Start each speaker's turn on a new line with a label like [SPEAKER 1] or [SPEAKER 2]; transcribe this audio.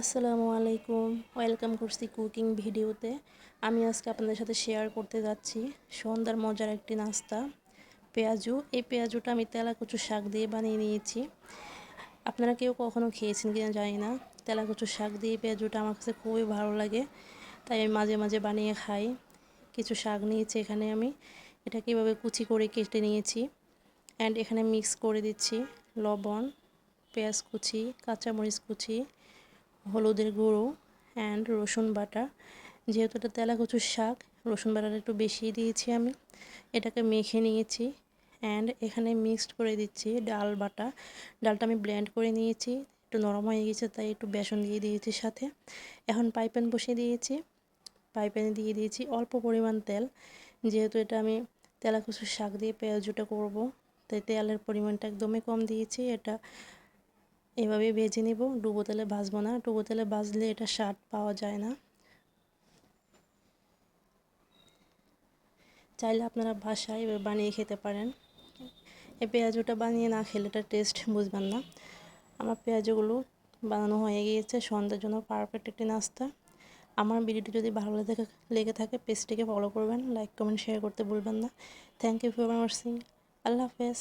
[SPEAKER 1] আসসালামু আলাইকুম। ওয়েলকাম করছি কুকিং ভিডিওতে। আমি আজকে আপনাদের সাথে শেয়ার করতে যাচ্ছি। সন্ধ্যার মজার একটি নাস্তা, পেঁয়াজু। এই পেঁয়াজুটা আমি তেলা কচু শাক দিয়ে বানিয়ে নিয়েছি। আপনারা কেউ কখনও খেয়েছেন কিনা জানি না। তেলা কচু শাক দিয়ে পেঁয়াজুটা আমার কাছে খুবই ভালো লাগে। তাই আমি মাঝে মাঝে বানিয়ে খাই। কিছু শাক নিয়েছি এখানে আমি। এটা কীভাবে কুচি করে কেটে নিয়েছি। অ্যান্ড এখানে মিক্স করে দিচ্ছি লবণ, পেঁয়াজ কুচি, কাঁচামরিচ কুচি হলুদের গুঁড়ো অ্যান্ড রসুন বাটা। যেহেতু এটা তেলা কচুর শাক, রসুন বাটাটা একটু বেশি দিয়েছি আমি। এটাকে মেখে নিয়েছি অ্যান্ড এখানে মিক্সড করে দিচ্ছি ডাল বাটা। ডালটা আমি ব্লেন্ড করে নিয়েছি, একটু নরম হয়ে গেছে, তাই একটু বেসন দিয়ে দিয়েছি সাথে। এখন পাইপ্যান বসিয়ে দিয়েছি। পাইপ্যানে দিয়ে দিয়েছি অল্প পরিমাণ তেল। যেহেতু এটা আমি তেলা কচুর শাক দিয়ে পেঁয়াজুটা করব, তাই তেলের পরিমাণটা একদমই কম দিয়েছি। এটা এভাবে ভেজে নেব। ডুবো তেলে ভাজবো না। ডুবো তেলে ভাজলে এটা স্বাদ পাওয়া যায় না। চাইলে আপনারা বাসায় এবার বানিয়ে খেতে পারেন। এই পেঁয়াজুটা বানিয়ে না খেলে এটা টেস্ট বুঝবেন না। আমার পেঁয়াজগুলো বানানো হয়ে গিয়েছে। সন্ধ্যার জন্য পারফেক্ট একটি নাস্তা। আমার ভিডিওটি যদি ভালো লেগে লেগে থাকে পেজটিকে ফলো করবেন। লাইক কমেন্ট শেয়ার করতে ভুলবেন না। থ্যাংক ইউ ফর ওয়াচিং আল্লাহ হাফেজ।